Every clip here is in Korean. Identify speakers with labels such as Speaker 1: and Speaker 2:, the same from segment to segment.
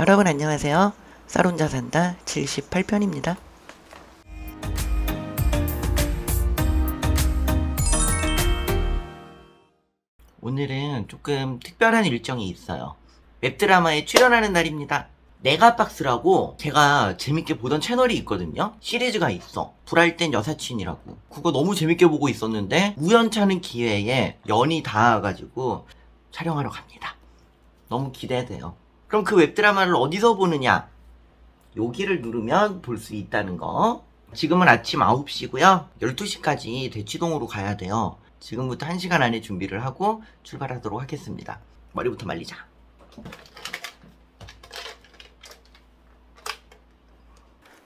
Speaker 1: 여러분 안녕하세요. 쌀혼자 산다 78편입니다. 오늘은 조금 특별한 일정이 있어요. 웹드라마에 출연하는 날입니다. 네가박스라고 제가 재밌게 보던 채널이 있거든요. 시리즈가 있어. 불알 땐 여사친이라고. 그거 너무 재밌게 보고 있었는데 우연찮은 기회에 연이 닿아가지고 촬영하러 갑니다. 너무 기대돼요. 그럼 그 웹드라마를 어디서 보느냐? 여기를 누르면 볼 수 있다는 거. 지금은 아침 9시고요. 12시까지 대치동으로 가야 돼요. 지금부터 1시간 안에 준비를 하고 출발하도록 하겠습니다. 머리부터 말리자.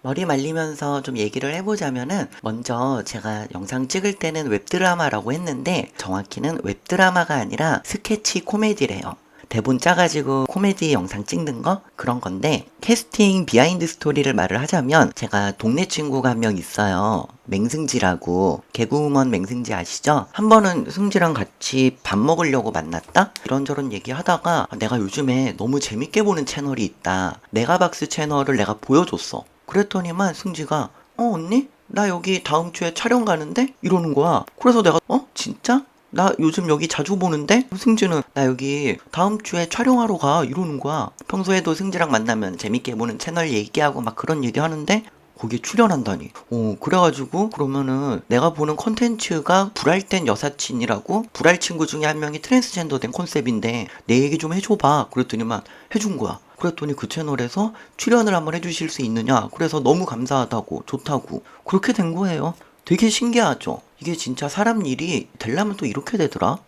Speaker 1: 머리 말리면서 좀 얘기를 해보자면은 먼저 제가 영상 찍을 때는 웹드라마라고 했는데 정확히는 웹드라마가 아니라 스케치 코미디래요. 대본 짜가지고 코미디 영상 찍는 거? 그런 건데 캐스팅 비하인드 스토리를 말을 하자면 제가 동네 친구가 한 명 있어요. 맹승지라고. 개그우먼 맹승지 아시죠? 한 번은 승지랑 같이 밥 먹으려고 만났다? 이런저런 얘기하다가 내가 요즘에 너무 재밌게 보는 채널이 있다. 내가박스 채널을 내가 보여줬어. 그랬더니만 승지가 어 언니? 나 여기 다음 주에 촬영 가는데? 이러는 거야. 그래서 내가 어? 진짜 나 요즘 여기 자주 보는데? 승주는 나 여기 다음 주에 촬영하러 가. 이러는 거야. 평소에도 승지랑 만나면 재밌게 보는 채널 얘기하고 막 그런 얘기 하는데 거기에 출연한다니. 어 그래가지고 그러면은 내가 보는 컨텐츠가 불알 땐 여사친이라고? 불알 친구 중에 한 명이 트랜스젠더 된 컨셉인데 내 얘기 좀 해줘봐. 그랬더니만 해준 거야. 그랬더니 그 채널에서 출연을 한번 해주실 수 있느냐. 그래서 너무 감사하다고 좋다고. 그렇게 된 거예요 되게 신기하죠? 이게 진짜 사람 일이 되려면 또 이렇게 되더라?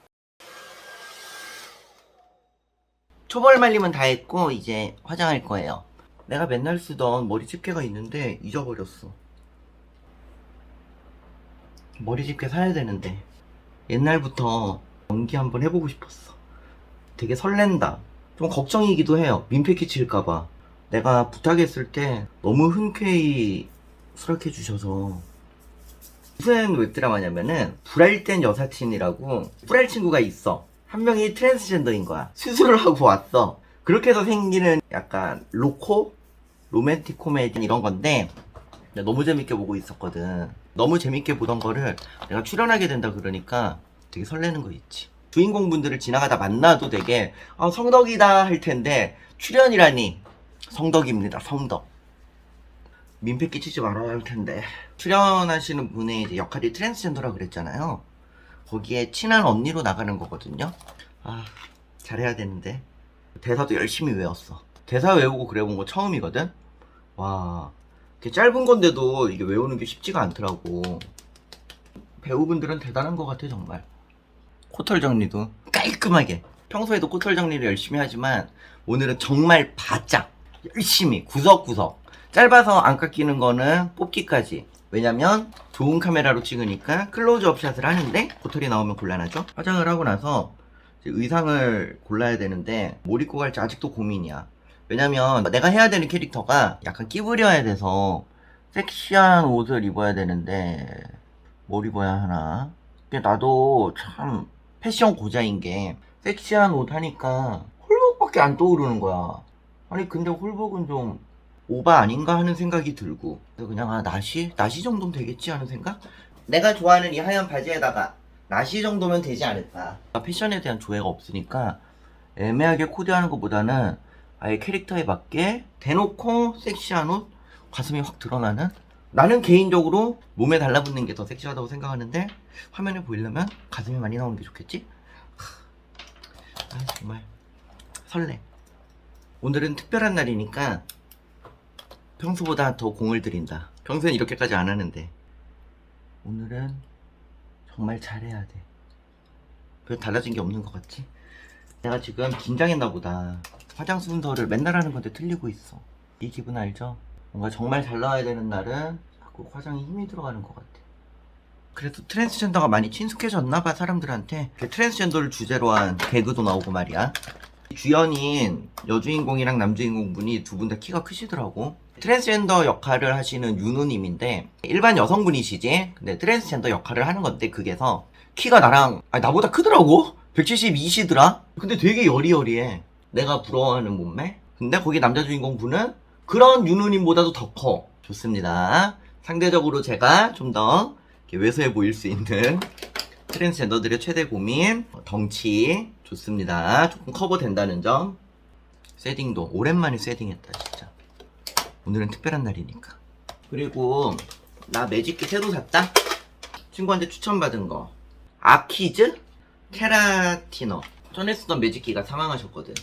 Speaker 1: 초벌 말림은 다 했고 이제 화장할 거예요. 내가 맨날 쓰던 머리 집게가 있는데 잊어버렸어. 머리 집게 사야 되는데 옛날부터 연기 한번 해보고 싶었어. 되게 설렌다. 좀 걱정이기도 해요. 민폐 끼칠까봐. 내가 부탁했을 때 너무 흔쾌히 수락해 주셔서 무슨 웹드라마냐면은 불알 땐 여사친이라고 불알 친구가 있어. 한 명이 트랜스젠더인 거야. 수술을 하고 왔어. 그렇게 해서 생기는 약간 로코 로맨틱 코미디 이런 건데 너무 재밌게 보고 있었거든. 너무 재밌게 보던 거를 내가 출연하게 된다 그러니까 되게 설레는 거 있지. 주인공 분들을 지나가다 만나도 되게 아, 성덕이다 할 텐데 출연이라니. 성덕입니다. 성덕 민폐 끼치지 말아야 할 텐데. 출연하시는 분의 역할이 트랜스젠더라 그랬잖아요. 거기에 친한 언니로 나가는 거거든요. 아 잘해야 되는데. 대사도 열심히 외웠어. 대사 외우고 그래 본 거 처음이거든? 와 이렇게 짧은 건데도 이게 외우는 게 쉽지가 않더라고. 배우분들은 대단한 것 같아 정말. 코털 정리도 깔끔하게. 평소에도 코털 정리를 열심히 하지만 오늘은 정말 바짝 열심히 구석구석 짧아서 안 깎이는 거는 뽑기까지. 왜냐면 좋은 카메라로 찍으니까 클로즈업 샷을 하는데 코털이 나오면 곤란하죠. 화장을 하고 나서 의상을 골라야 되는데 뭘 입고 갈지 아직도 고민이야. 왜냐면 내가 해야 되는 캐릭터가 약간 끼부려야 돼서 섹시한 옷을 입어야 되는데 뭘 입어야 하나. 근데 나도 참 패션 고자인 게 섹시한 옷 하니까 홀복밖에 안 떠오르는 거야 아니 근데 홀복은 좀 오바 아닌가 하는 생각이 들고 그냥 아 나시? 나시 정도면 되겠지 하는 생각? 내가 좋아하는 이 하얀 바지에다가 나시 정도면 되지 않을까 패션에 대한 조예가 없으니까 애매하게 코디하는 것보다는 아예 캐릭터에 맞게 대놓고 섹시한 옷 가슴이 확 드러나는 나는 개인적으로 몸에 달라붙는 게 더 섹시하다고 생각하는데 화면에 보이려면 가슴이 많이 나오는 게 좋겠지? 아, 정말 설레 오늘은 특별한 날이니까 평소보다 더 공을 들인다. 평소엔 이렇게까지 안 하는데 오늘은 정말 잘해야 돼. 별 달라진 게 없는 것 같지? 내가 지금 긴장했나 보다. 화장 순서를 맨날 하는 건데 틀리고 있어. 이 기분 알죠? 뭔가 정말 잘 나와야 되는 날은 자꾸 화장에 힘이 들어가는 것 같아. 그래도 트랜스젠더가 많이 친숙해졌나 봐 사람들한테. 그 트랜스젠더를 주제로 한 개그도 나오고 말이야. 주연인 여주인공이랑 남주인공분이 두 분 다 키가 크시더라고. 트랜스젠더 역할을 하시는 윤우님인데 일반 여성분이시지. 근데 트랜스젠더 역할을 하는 건데 그게서 키가 나랑 아니, 나보다 크더라고. 172시더라. 근데 되게 여리여리해. 내가 부러워하는 몸매. 근데 거기 남자 주인공 분은 그런 윤우님보다도 더 커. 좋습니다. 상대적으로 제가 좀더 왜소해 보일 수 있는 트랜스젠더들의 최대 고민, 덩치 좋습니다. 조금 커버된다는 점. 쉐딩도 오랜만에 쉐딩했다 진짜. 오늘은 특별한 날이니까. 그리고 나 매직기 새로 샀다. 친구한테 추천받은 거. 아키즈 케라티너. 전에 쓰던 매직기가 사망하셨거든.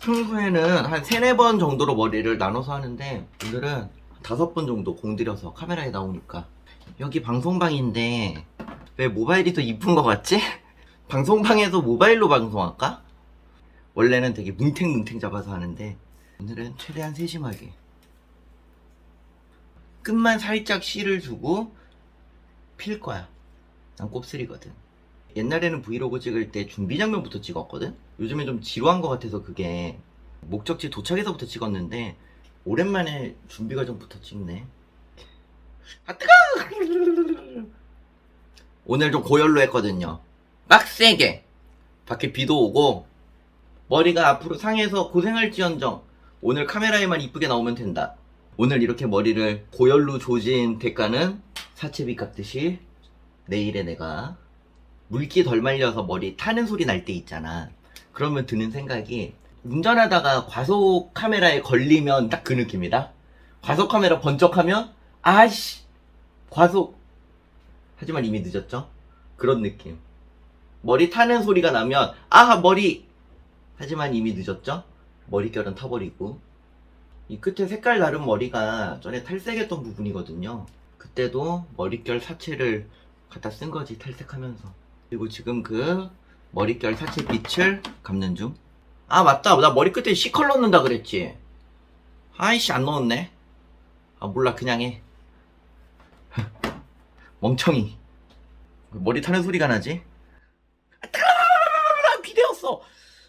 Speaker 1: 평소에는 한 세네 번 정도로 머리를 나눠서 하는데 오늘은 다섯 번 정도 공들여서 카메라에 나오니까 여기 방송방인데 왜 모바일이 더 이쁜 것 같지? 방송방에서 모바일로 방송할까? 원래는 되게 뭉탱뭉탱 잡아서 하는데 오늘은 최대한 세심하게. 끝만 살짝 실을 주고 필 거야. 난 곱슬이거든. 옛날에는 브이로그 찍을 때 준비 장면부터 찍었거든? 요즘에 좀 지루한 것 같아서 그게 목적지 도착해서부터 찍었는데 오랜만에 준비 과정부터 찍네. 아 뜨거 오늘 좀 고열로 했거든요 빡세게 밖에 비도 오고 머리가 앞으로 상해서 고생할지언정. 오늘 카메라에만 이쁘게 나오면 된다. 오늘 이렇게 머리를 고열로 조진 대가는 사채비 깎듯이 내일에 내가 물기 덜 말려서 머리 타는 소리 날 때 있잖아. 그러면 드는 생각이 운전하다가 과속 카메라에 걸리면 딱 그 느낌이다. 과속 카메라 번쩍하면 아씨 과속. 하지만 이미 늦었죠? 그런 느낌 머리 타는 소리가 나면 아 머리. 하지만 이미 늦었죠? 머릿결은 타버리고. 이 끝에 색깔 다른 머리가 전에 탈색했던 부분이거든요. 그때도 머릿결 사체를 갖다 쓴 거지 탈색하면서. 그리고 지금 그 머릿결 사체 빛을 감는 중. 아 맞다. 나 머리끝에 C컬 넣는다 그랬지. 아이씨 안 넣었네. 아 몰라. 그냥 해. 멍청이. 머리 타는 소리가 나지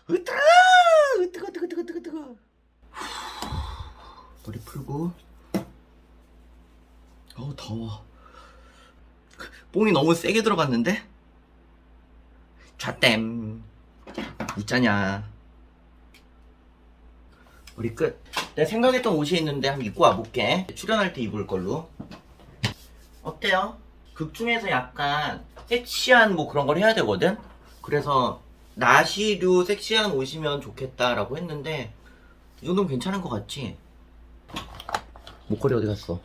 Speaker 1: 비대었어 으뜨거 으뜨거 뜨거 뜨거 뜨거. 뜨거 머리 풀고. 어우 더워. 뽕이 너무 세게 들어갔는데? 좌댐 웃자냐. 머리 끝. 내가 생각했던 옷이 있는데 한번 입고 와볼게. 출연할 때 입을 걸로. 어때요? 극 중에서 약간 섹시한 뭐 그런 걸 해야 되거든? 그래서 나시류 섹시한 옷이면 좋겠다라고 했는데 이 정도면 괜찮은 것 같지? 목걸이 어디 갔어?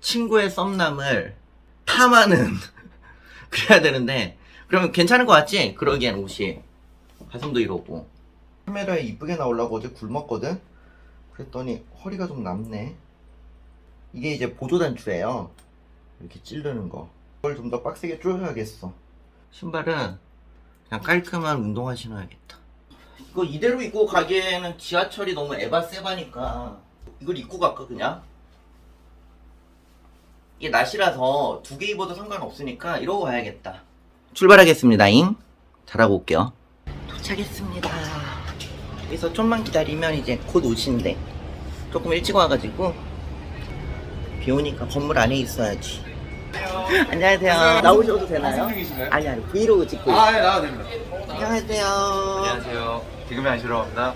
Speaker 1: 친구의 썸남을 탐하는 그래야 되는데 그러면 괜찮은 것 같지? 그러기엔 옷이 가슴도 이러고 카메라에 이쁘게 나오려고 어제 굶었거든? 그랬더니 허리가 좀 남네 이게 이제 보조단추예요 이렇게 찌르는 거 이걸 좀 더 빡세게 조여야겠어 신발은 그냥 깔끔한 운동화 신어야겠다. 이거 이대로 입고 가기에는 지하철이 너무 에바 세바니까 이걸 입고 갈까 그냥? 이게 낮이라서 두 개 입어도 상관없으니까 이러고 가야겠다. 출발하겠습니다잉. 잘하고 올게요. 도착했습니다. 여기서 좀만 기다리면 이제 곧 오신대. 조금 일찍 와가지고 비 오니까 건물 안에 있어야지 안녕하세요 나오셔도 되나요?
Speaker 2: 방송 중이신가요?
Speaker 1: 아니 아니 브이로그 찍고 있어요
Speaker 2: 아, 예, 나와도 됩니다.
Speaker 1: 안녕하세요
Speaker 2: 안녕하세요. 합니다.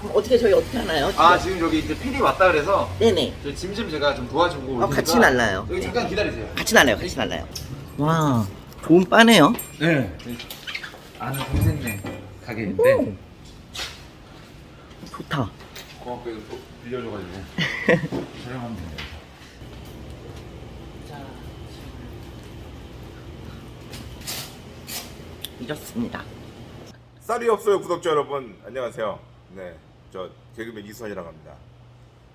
Speaker 1: 그럼 어떻게 저희 어떻게 하나요?
Speaker 2: 아, 지금 여기 이제 PD 왔다 그래서
Speaker 1: 네네
Speaker 2: 짐 좀 제가 좀 도와주고 올
Speaker 1: 어,
Speaker 2: 테니까
Speaker 1: 같이 날라요
Speaker 2: 여기 잠깐 기다리세요.
Speaker 1: 같이 날라요 같이 날라요 와 좋은 바네요
Speaker 2: 네. 아는 동생네 가게인데
Speaker 1: 좋다
Speaker 2: 고맙게 또 빌려줘가지고 촬영하면 돼요.
Speaker 1: 잊었습니다.
Speaker 3: 쌀이 없어요 구독자 여러분. 안녕하세요. 네 저 개그맨 이수환이라고 합니다.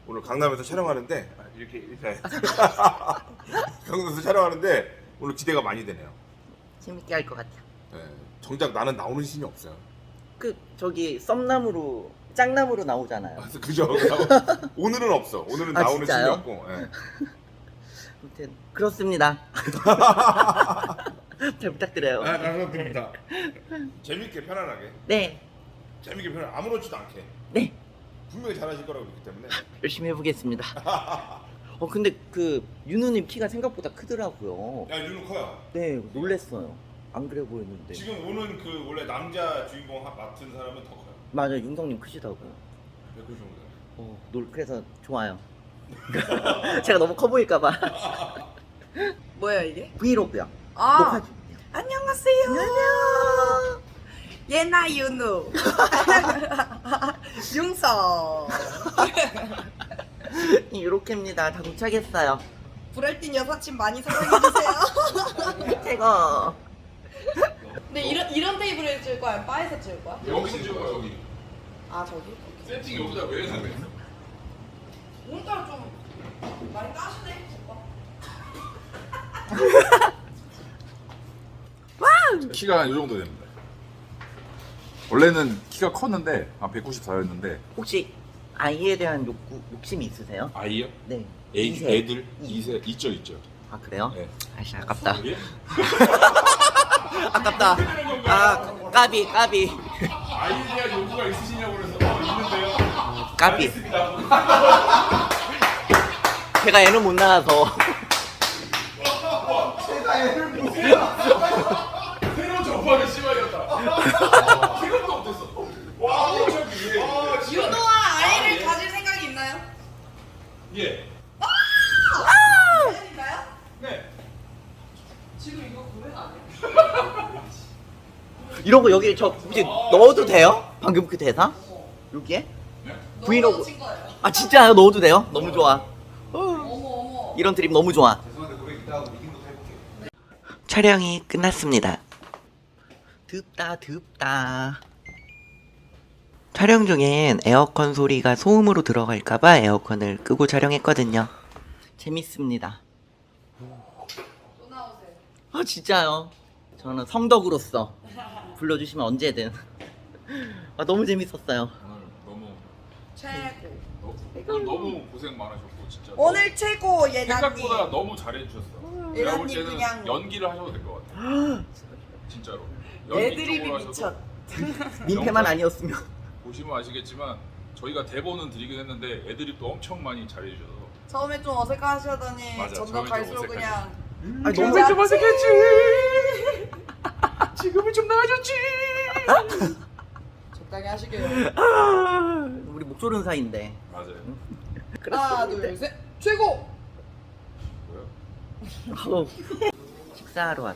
Speaker 3: 오늘 강남에서 촬영하는데 아, 이렇게 이렇게 강남에서 촬영하는데 오늘 기대가 많이 되네요.
Speaker 1: 재밌게 할 것 같아
Speaker 3: 네, 정작 나는 나오는 신이 없어요.
Speaker 1: 그 저기 썸나무로 짱나무로 나오잖아요.
Speaker 3: 그래서 그죠. 오늘은 없어. 오늘은
Speaker 1: 아,
Speaker 3: 나오는
Speaker 1: 진짜요?
Speaker 3: 신이 없고 예.
Speaker 1: 아무튼 그렇습니다 잘 부탁드려요.
Speaker 3: 아 감사합니다. 재밌게 편안하게?
Speaker 1: 네.
Speaker 3: 재밌게 편안 아무렇지도 않게?
Speaker 1: 네.
Speaker 3: 분명히 잘하실 거라고 믿기 때문에?
Speaker 1: 열심히 해보겠습니다. 어 근데 그 윤우님 키가 생각보다 크더라고요.
Speaker 3: 야 윤우 커요?
Speaker 1: 네 놀랬어요. 안 그래 보였는데.
Speaker 3: 지금 오는 그 원래 남자 주인공 하- 맡은 사람은 더 커요?
Speaker 1: 맞아 윤성님 크시다고요.
Speaker 3: 190 정도
Speaker 1: 어, 놀 그래서 좋아요. 제가 너무 커 보일까봐.
Speaker 4: 뭐야 이게?
Speaker 1: 브이로그요.
Speaker 4: 아
Speaker 1: 녹화 중이에요.
Speaker 4: 안녕하세요. 안녕. 예나 윤우. 융서.
Speaker 1: 이렇게입니다. 다 도착했어요.
Speaker 4: 브랄틴 여사친 많이 사랑해주세요.
Speaker 1: 제가
Speaker 4: 근데 이런 이런 테이블에 찍을 거야? 바에서 찍을 거야?
Speaker 2: 여기서 찍어요 여기.
Speaker 4: 아 저기?
Speaker 2: 세팅 여기다 왜 해놨네?
Speaker 4: 오늘따라 좀 많이 까시네. 오빠.
Speaker 2: 키가 이 정도 됩니다. 원래는 키가 컸는데 한 194였는데
Speaker 1: 혹시 아이에 대한 욕구 욕심이 있으세요?
Speaker 2: 아이요?
Speaker 1: 네.
Speaker 2: 애,
Speaker 1: 이세.
Speaker 2: 애들 이세 있죠 있죠.
Speaker 1: 아 그래요?
Speaker 2: 네.
Speaker 1: 아씨 아깝다.
Speaker 2: 예?
Speaker 1: 아깝다. 아 까비 까비
Speaker 2: 아이에 대한 욕구가 있으시냐고 그래서 어, 있는데요.
Speaker 1: 까비. 제가 애는 못 낳아서.
Speaker 2: 새로운 접하는 심하겠다. 생각도 못했어. 와, 어차피 예.
Speaker 4: 윤호와 아이를 가질 생각이 있나요?
Speaker 2: 예.
Speaker 4: 있나요?
Speaker 2: 네.
Speaker 4: 지금 이거 구매 아니에요?
Speaker 1: 이런 거 여기 저 혹시 넣어도 돼요? 방금 그 대사? 여기에? 브이로그.
Speaker 4: 친 거예요.
Speaker 1: 아 진짜요? 넣어도 돼요? 너무 좋아.
Speaker 4: 어머 어머.
Speaker 1: 이런 드림 너무 좋아.
Speaker 2: 죄송한데 노래 이따 하고 미팅부터 해볼게요.
Speaker 1: 촬영이 끝났습니다. 덥다 덥다. 촬영 중엔 에어컨 소리가 소음으로 들어갈까봐 에어컨을 끄고 촬영했거든요. 재밌습니다.
Speaker 4: 또 나오세요.
Speaker 1: 아 진짜요? 저는 성덕으로서 불러주시면 언제든. 아 너무 재밌었어요.
Speaker 2: 오늘 너무
Speaker 4: 최고.
Speaker 2: 오늘 너무 고생 많으셨고 진짜.
Speaker 4: 오늘 최고 예나님.
Speaker 2: 생각보다 너무 잘해주셨어. 내가 볼
Speaker 4: 예나님
Speaker 2: 때는
Speaker 4: 그냥
Speaker 2: 연기를 하셔도 될 것 같아. 진짜로.
Speaker 4: 애드립이
Speaker 2: 쪽으로
Speaker 4: 미쳤.
Speaker 1: 민폐만 아니었으면.
Speaker 2: 보시면 아시겠지만 저희가 대본은 드리긴 했는데 애드립도 엄청 많이 잘해주셔서
Speaker 4: 처음에 좀 어색하시더니
Speaker 2: 맞아,
Speaker 4: 점점
Speaker 2: 처음에 좀
Speaker 4: 갈수록
Speaker 2: 어색하지.
Speaker 4: 그냥
Speaker 1: 아니,
Speaker 4: 좀
Speaker 1: 너무
Speaker 4: 좀 어색했지.
Speaker 2: 지금은 좀 나아졌지.
Speaker 4: 적당히 하시게요.
Speaker 1: 아, 우리 목 조른 사이인데.
Speaker 2: 맞아요.
Speaker 4: 하나 둘 셋. 최고.
Speaker 2: 뭐야?
Speaker 1: 아우. 식사하러 왔.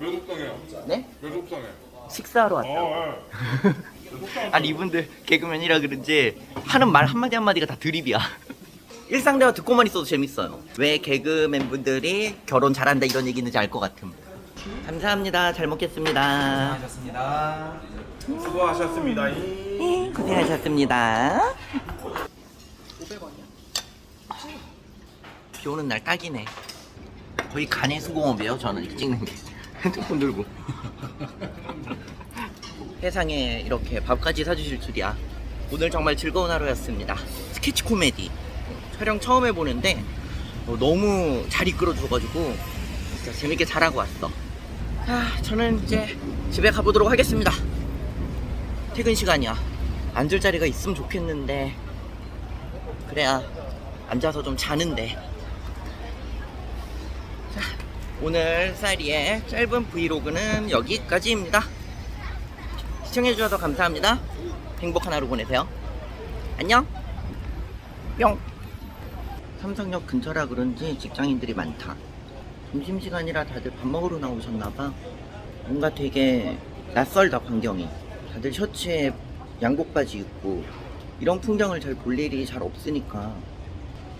Speaker 2: 왜 속상해요?
Speaker 1: 네?
Speaker 2: 왜 속상해?
Speaker 1: 식사하러 왔다고. 아니 이분들 개그맨이라 그런지 하는 말 한마디 한마디가 다 드립이야 일상 대화 듣고만 있어도 재밌어요 왜 개그맨 분들이 결혼 잘한다 이런 얘기 있는지 알 것 같음 감사합니다 잘 먹겠습니다
Speaker 5: 하셨습니다. 수고하셨습니다.
Speaker 1: 네, 고생하셨습니다
Speaker 4: 500원이야.
Speaker 1: 비 오는 날 딱이네 거의 간의 수공업이에요 저는 이렇게 찍는 게 핸드폰 들고. 세상에 이렇게 밥까지 사주실 줄이야. 오늘 정말 즐거운 하루였습니다. 스케치 코미디. 촬영 처음 해보는데 어, 너무 잘 이끌어줘가지고 진짜 재밌게 잘하고 왔어. 아 저는 이제 집에 가보도록 하겠습니다. 퇴근 시간이야. 앉을 자리가 있으면 좋겠는데 그래야 앉아서 좀 자는데. 자, 오늘 쌀이의 짧은 브이로그는 여기까지입니다. 시청해주셔서 감사합니다. 행복한 하루 보내세요. 안녕! 뿅! 삼성역 근처라 그런지 직장인들이 많다. 점심시간이라 다들 밥 먹으러 나오셨나봐. 뭔가 되게 낯설다, 광경이. 다들 셔츠에 양복 바지 입고, 이런 풍경을 잘 볼 일이 잘 없으니까.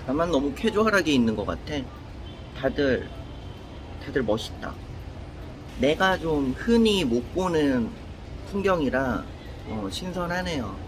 Speaker 1: 나만 너무 캐주얼하게 있는 것 같아. 다들 다들 멋있다. 내가 좀 흔히 못 보는 풍경이라 어, 신선하네요.